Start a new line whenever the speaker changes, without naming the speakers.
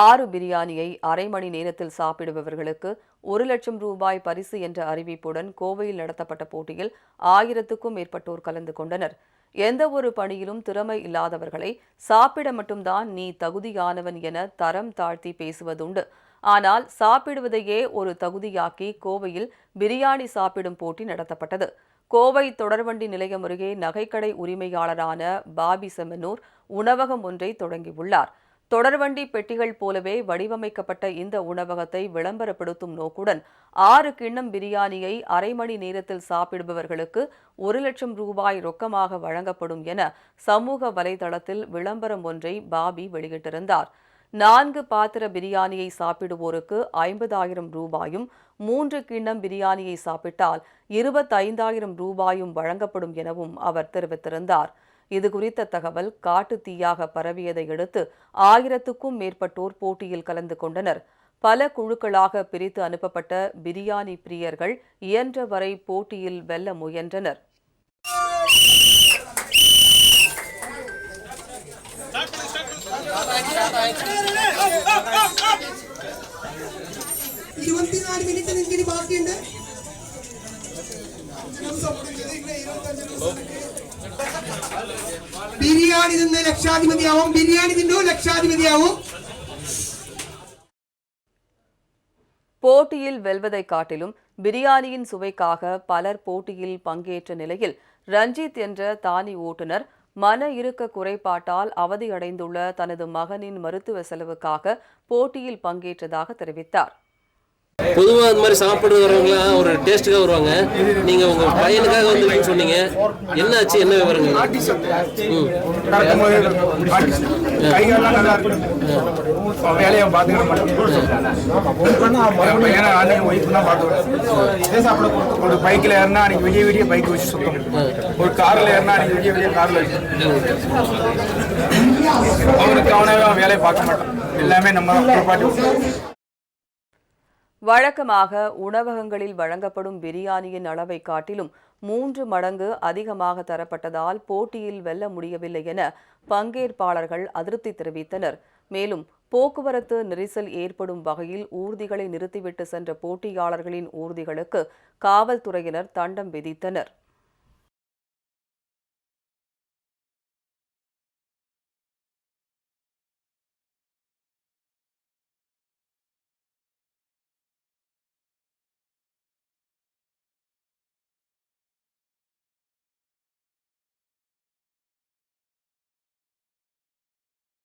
ஆறு பிரியாணியை அரை மணி நேரத்தில் சாப்பிடுபவர்களுக்கு ஒரு லட்சம் ரூபாய் பரிசு என்ற அறிவிப்புடன் கோவையில் நடத்தப்பட்ட போட்டியில் ஆயிரத்துக்கும் மேற்பட்டோர் கலந்து கொண்டனர். எந்த ஒரு பணியிலும் திறமை இல்லாதவர்களை சாப்பிட மட்டும்தான் நீ தகுதியானவன் என தரம் தாழ்த்தி பேசுவதுண்டு. ஆனால் சாப்பிடுவதையே ஒரு தகுதியாக்கி கோவையில் பிரியாணி சாப்பிடும் போட்டி நடத்தப்பட்டது. கோவை தொடர்வண்டி நிலையம் அருகே நகைக்கடை உரிமையாளரான பாபி செம்மனூர் உணவகம் ஒன்றை தொடங்கியுள்ளார். தொடர்வண்டி பெட்டிகள் போலவே வடிவமைக்கப்பட்ட இந்த உணவகத்தை விளம்பரப்படுத்தும் நோக்குடன் ஆறு கிண்ணம் பிரியாணியை அரை மணி நேரத்தில் சாப்பிடுபவர்களுக்கு ஒரு லட்சம் ரூபாய் ரொக்கமாக வழங்கப்படும் என சமூக வலைதளத்தில் விளம்பரம் ஒன்றை பாபி வெளியிட்டிருந்தார். நான்கு பாத்திர பிரியாணியை சாப்பிடுவோருக்கு ஐம்பதாயிரம் ரூபாயும் மூன்று கிண்ணம் பிரியாணியை சாப்பிட்டால் இருபத்தைந்தாயிரம் ரூபாயும் வழங்கப்படும் எனவும் அவர் தெரிவித்திருந்தார். இது குறித்த தகவல் காட்டு தீயாக பரவியதை அடுத்து ஆயிரத்துக்கும் மேற்பட்டோர் போட்டியில் கலந்து கொண்டனர் பல குழுக்களாக பிரித்து அனுப்பப்பட்ட பிரியாணி பிரியர்கள் இயன்றவரை போட்டியில் வெல்ல முயன்றனர்
ഇരുപത്തിനാല് മിനിറ്റ് നിങ്ങൾക്ക് ഇനി ബാക്കിയുണ്ട് ബിരിയാണി നിന്ന് ലക്ഷാധിപതിയാവും ബിരിയാണി തിന്നു ലക്ഷാധിപതിയാവും
போட்டியில் வெல்வதைக் காட்டிலும் பிரியாணியின் சுவைக்காக பலர் போட்டியில் பங்கேற்ற நிலையில் ரஞ்சித் என்ற தானி ஓட்டுநர் மன இறுக்க குறைபாட்டால் அவதியடைந்துள்ள தனது மகனின் மருத்துவ செலவுக்காக போட்டியில் பங்கேற்றதாக தெரிவித்தார்
பொதுவாக இந்த மாதிரி சாப்பிட வரவங்களாம் ஒரு டேஸ்ட்டுக்காக வருவாங்க. நீங்கள் உங்கள் பையனுக்காக வந்துருக்கீங்கன்னு சொன்னீங்க. என்ன ஆச்சு என்ன
பார்த்துக்கிறேன் ஒரு பைக்கில் ஏறினா அன்னைக்கு விடிய விடிய பைக் வச்சு சுத்தம் ஒரு காரில் ஏறினா அன்னைக்கு விடிய விடிய காரில் அவனுக்கு அவனே வேலையை பார்க்க மாட்டான். எல்லாமே நம்ம தான்.
வழக்கமாக உணவகங்களில் வழங்கப்படும் பிரியாணியின் அளவை காட்டிலும் மூன்று மடங்கு அதிகமாக தரப்பட்டதால் போட்டியில் வெல்ல முடியவில்லை என பங்கேற்பாளர்கள் அதிருப்தி தெரிவித்தனர். மேலும் போக்குவரத்து நெரிசல் ஏற்படும் வகையில் ஊர்திகளை நிறுத்திவிட்டு சென்ற போட்டியாளர்களின் ஊர்திகளுக்கு காவல்துறையினர் தண்டம் விதித்தனர்.